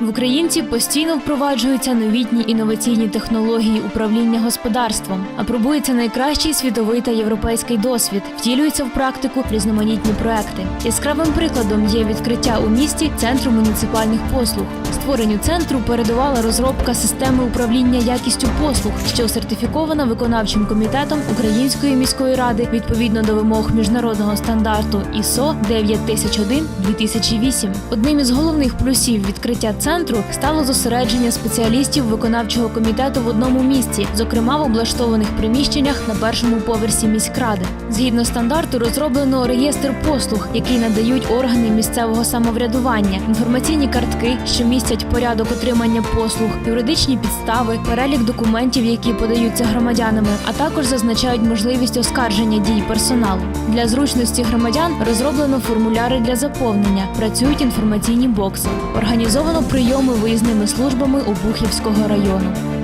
В Українці постійно впроваджуються новітні інноваційні технології управління господарством, апробується найкращий світовий та європейський досвід, втілюються в практику різноманітні проекти. Яскравим прикладом є відкриття у місті центру муніципальних послуг. Створенню центру передувала розробка системи управління якістю послуг, що сертифікована виконавчим комітетом Української міської ради відповідно до вимог міжнародного стандарту ISO 9001-2008. Одним із головних плюсів відкриття центру стало зосередження спеціалістів виконавчого комітету в одному місці, зокрема в облаштованих приміщеннях на першому поверсі міськради. Згідно стандарту, розроблено реєстр послуг, який надають органи місцевого самоврядування, інформаційні картки, що містять порядок отримання послуг, юридичні підстави, перелік документів, які подаються громадянами, а також зазначають можливість оскарження дій персоналу. Для зручності громадян розроблено формуляри для заповнення, працюють інформаційні бокси, організовано прийоми виїзними службами Обухівського району.